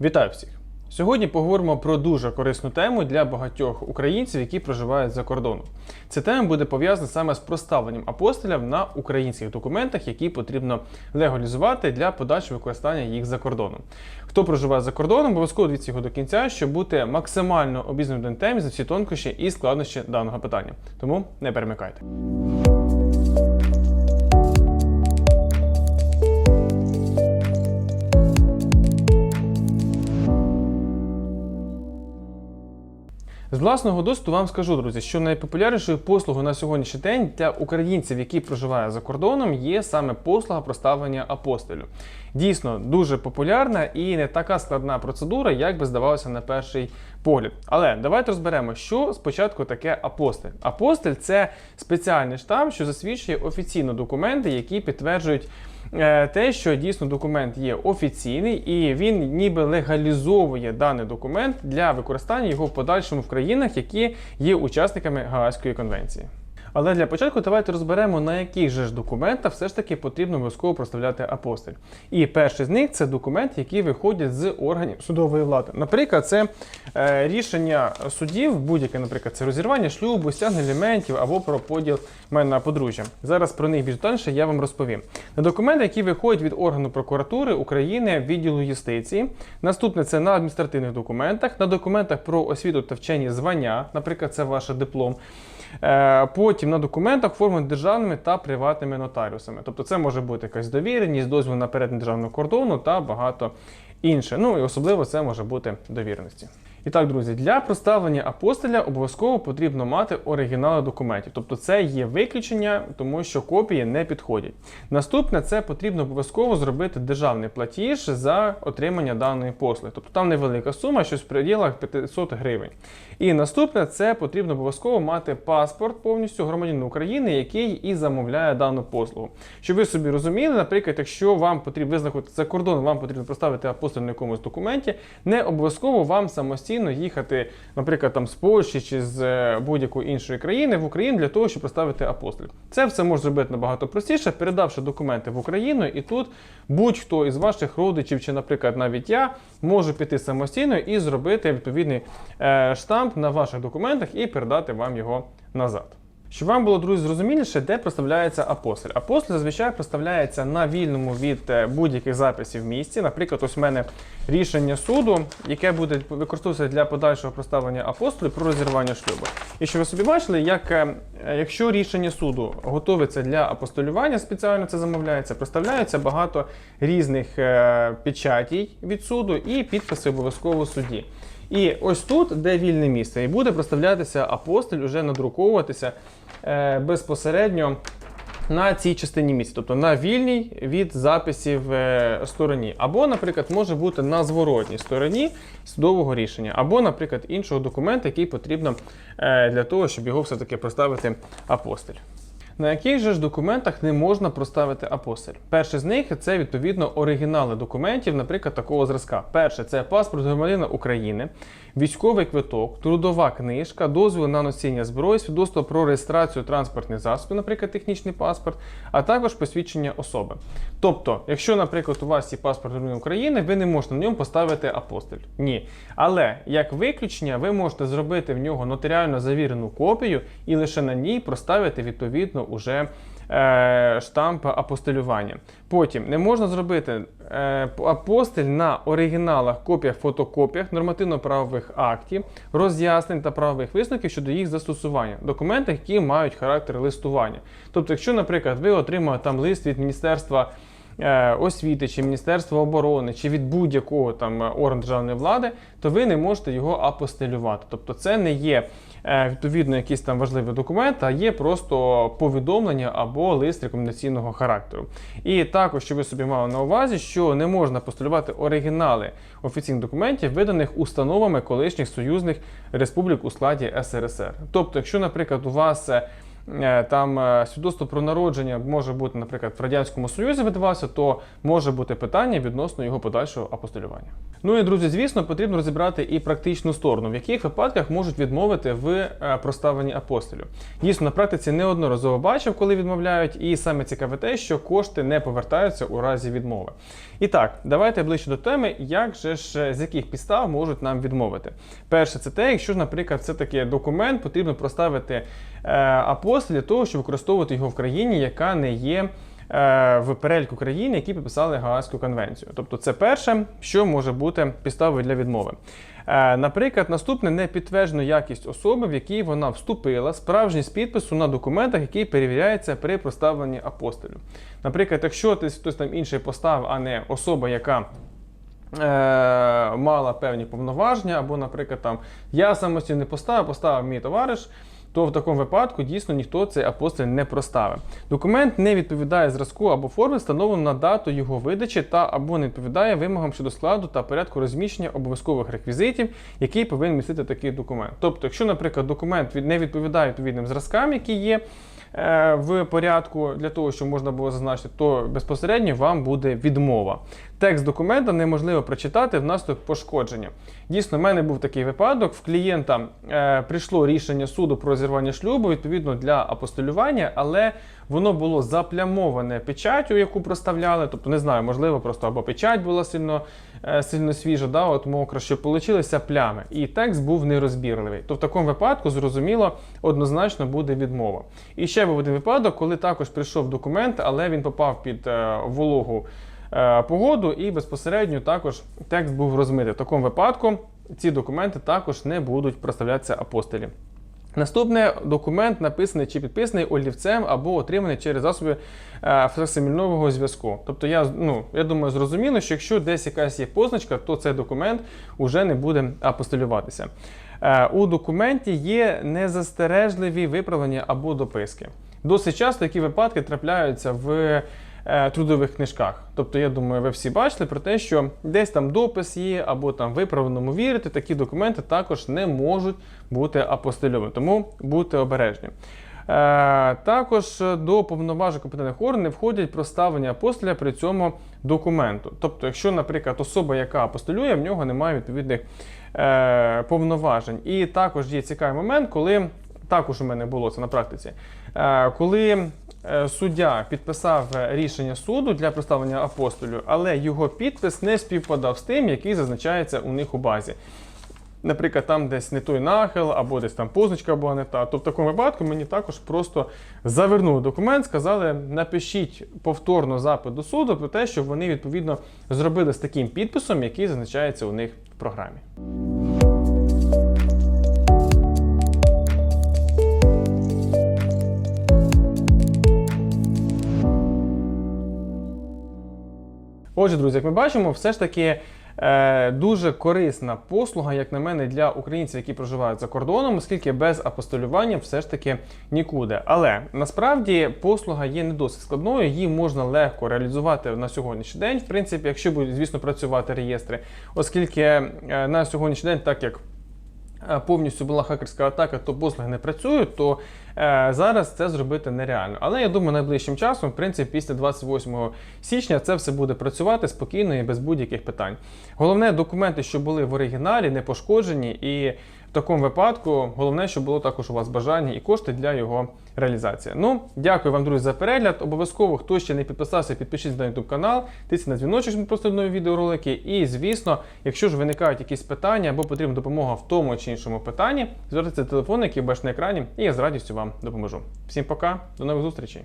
Вітаю всіх! Сьогодні поговоримо про дуже корисну тему для багатьох українців, які проживають за кордоном. Ця тема буде пов'язана саме з проставленням апостолів на українських документах, які потрібно легалізувати для подальшого використання їх за кордоном. Хто проживає за кордоном, обов'язково дивіться його до кінця, щоб бути максимально обізнаним на темі за всі тонкощі і складнощі даного питання. Тому не перемикайте. З власного досвіду вам скажу, друзі, що найпопулярнішою послугою на сьогоднішній день для українців, які проживають за кордоном, є саме послуга проставлення апостолю. Дійсно дуже популярна і не така складна процедура, як би здавалося на перший погляд. Але давайте розберемо, що спочатку таке апостиль. Апостиль це спеціальний штамп, що засвідчує офіційно документи, які підтверджують. Е, Те, що дійсно документ є офіційний, і він ніби легалізовує даний документ для використання його в подальшому в країнах, які є учасниками Гаазької конвенції. Але для початку давайте розберемо, на яких же ж документах все ж таки потрібно обов'язково проставляти апостиль. І перший з них це документ, який виходять з органів судової влади. Наприклад, це е, рішення судів, будь-яке, наприклад, це розірвання шлюбу, стягнення аліментів або про поділ майна подружжя. Зараз про них більш детальніше я вам розповім. На документи, які виходять від органу прокуратури України, відділу юстиції. Наступне це на адміністративних документах, на документах про освіту та вчені звання, наприклад, це ваш диплом. Е, Потім на документах оформлені державними та приватними нотаріусами. Тобто це може бути якась довіреність, дозвіл на перетин державного кордону та багато інше. Ну і особливо це може бути довіреності. І так, друзі, для проставлення апостиля обов'язково потрібно мати оригінали документів. Тобто це є виключення, тому що копії не підходять. Наступне це потрібно обов'язково зробити державний платіж за отримання даної послуги. Тобто там невелика сума, щось в пределах 500 гривень. І наступне це потрібно обов'язково мати паспорт повністю громадянина України, який і замовляє дану послугу. Щоб ви собі розуміли, наприклад, якщо вам потрібно ви знаходитеся за кордоном, вам потрібно проставити апостиль на якомусь документі, не обов'язково вам самостійно їхати, наприклад, там з Польщі чи з е, будь-якої іншої країни в Україну для того, щоб поставити апостиль. Це все можна зробити набагато простіше, передавши документи в Україну, і тут будь-хто із ваших родичів, чи, наприклад, навіть я, можу піти самостійно і зробити відповідний е, штамп на ваших документах і передати вам його назад. Щоб вам було, друзі, зрозуміліше, де проставляється апостиль. Апостиль зазвичай проставляється на вільному від е, будь-яких записів місці. Наприклад, ось у мене рішення суду, яке буде використовуватися для подальшого проставлення апостолю про розірвання шлюбу. І щоб ви собі бачили, як е, якщо рішення суду готовиться для апостолювання, спеціально це замовляється, проставляється багато різних е, печатій від суду і підписи обов'язково в суді. І ось тут, де вільне місце, і буде проставлятися апостоль, уже надруковуватися е, безпосередньо на цій частині місця, тобто на вільній від записів е, стороні. Або, наприклад, може бути на зворотній стороні судового рішення, або, наприклад, іншого документа, який потрібно е, для того, щоб його все-таки проставити апостоль. На яких же ж документах не можна проставити апостиль? Перший з них це відповідно оригінали документів, наприклад, такого зразка. Перше це паспорт громадянина України, військовий квиток, трудова книжка, дозвіл на носіння зброї, свідоцтво про реєстрацію транспортних засобів, наприклад, технічний паспорт, а також посвідчення особи. Тобто, якщо, наприклад, у вас є паспорт громадянина України, ви не можете на ньому поставити апостиль. Ні. Але як виключення, ви можете зробити в нього нотаріально завірену копію і лише на ній проставити відповідно уже е, штамп апостилювання. Потім не можна зробити е, апостиль на оригіналах, копіях, фотокопіях нормативно-правових актів, роз'яснень та правових висновків щодо їх застосування, документах, які мають характер листування. Тобто, якщо, наприклад, ви отримали там лист від міністерства. Е, Освіти чи Міністерства оборони, чи від будь-якого там е, органу державної влади, то ви не можете його апостилювати. Тобто це не є е, відповідно якийсь там важливий документ, а є просто повідомлення або лист рекомендаційного характеру. І також, щоб ви собі мали на увазі, що не можна апостилювати оригінали офіційних документів, виданих установами колишніх союзних республік у складі СРСР. Тобто, якщо, наприклад, у вас там е, свідоцтво про народження може бути, наприклад, в Радянському Союзі видавався, то може бути питання відносно його подальшого апостилювання. Ну і друзі, звісно, потрібно розібрати і практичну сторону, в яких випадках можуть відмовити в е, проставленні апостолю. Дійсно, на практиці неодноразово бачив, коли відмовляють, і саме цікаве те, що кошти не повертаються у разі відмови. І так, давайте ближче до теми, як же ж е, з яких підстав можуть нам відмовити. Перше, це те, якщо, наприклад, це такий документ, потрібно проставити е, апостиль для того, щоб використовувати його в країні, яка не є в переліку країн, які підписали Гаазьку конвенцію. Тобто, це перше, що може бути підставою для відмови. Е, Наприклад, наступне не підтверджено якість особи, в якій вона вступила, справжність підпису на документах, який перевіряється при проставленні апостолю. Наприклад, якщо хтось там інший постав, а не особа, яка е, мала певні повноваження, або, наприклад, там я самостійно не поставив, поставив мій товариш. То в такому випадку дійсно ніхто цей апостиль не проставив. Документ не відповідає зразку або формі, встановлену на дату його видачі, та або не відповідає вимогам щодо складу та порядку розміщення обов'язкових реквізитів, який повинен містити такий документ. Тобто, якщо, наприклад, документ не відповідає відповідним зразкам, які є е, в порядку для того, щоб можна було зазначити, то безпосередньо вам буде відмова. Текст документа неможливо прочитати внаслідок пошкодження. Дійсно, в мене був такий випадок. В клієнта е, прийшло рішення суду про розірвання шлюбу відповідно для апостолювання, але воно було заплямоване печаттю, яку проставляли. Тобто, не знаю, можливо, просто або печать була сильно, е, сильно свіжа, да, от мокра, що получилися плями. І текст був нерозбірливий. То в такому випадку, зрозуміло, однозначно буде відмова. І ще був один випадок, коли також прийшов документ, але він попав під е, вологу погоду, і безпосередньо також текст був розмитий. В такому випадку ці документи також не будуть проставлятися апостолі. Наступне документ написаний чи підписаний олівцем або отриманий через засоби е, зв'язку. Тобто, я ну я думаю, зрозуміло, що якщо десь якась є позначка, то цей документ вже не буде апостилюватися. Е, у документі є незастережливі виправлення або дописки. Досить часто такі випадки трапляються в е, трудових книжках. Тобто, я думаю, ви всі бачили про те, що десь там допис є, або там виправленому вірити, такі документи також не можуть бути апостильовані. Тому будьте обережні. Е, також до повноважень компетентних органів входять проставлення апостоля при цьому документу. Тобто, якщо, наприклад, особа, яка апостолює, в нього немає відповідних е, повноважень. І також є цікавий момент, коли також у мене було це на практиці, е, коли е, суддя підписав рішення суду для проставлення апостолю, але його підпис не співпадав з тим, який зазначається у них у базі. Наприклад, там десь не той нахил, або десь там позначка була не та. То в такому випадку мені також просто завернули документ, сказали, напишіть повторно запит до суду про те, що вони відповідно зробили з таким підписом, який зазначається у них в програмі. Отже, друзі, як ми бачимо, все ж таки е, дуже корисна послуга, як на мене, для українців, які проживають за кордоном, оскільки без апостолювання все ж таки нікуди. Але насправді послуга є не досить складною, її можна легко реалізувати на сьогоднішній день. В принципі, якщо будуть, звісно, працювати реєстри, оскільки е, на сьогоднішній день, так як повністю була хакерська атака, то послуги не працюють, то е, зараз це зробити нереально. Але я думаю, найближчим часом, в принципі, після 28 січня це все буде працювати спокійно і без будь-яких питань. Головне, документи, що були в оригіналі, не пошкоджені, і такому випадку головне, щоб було також у вас бажання і кошти для його реалізації. Ну, дякую вам, друзі, за перегляд. Обов'язково, хто ще не підписався, підпишіться на YouTube канал, тисніть на дзвіночок, щоб не просто нові відеоролики. І, звісно, якщо ж виникають якісь питання або потрібна допомога в тому чи іншому питанні, звертайтеся телефон, який бачите на екрані, і я з радістю вам допоможу. Всім пока, до нових зустрічей!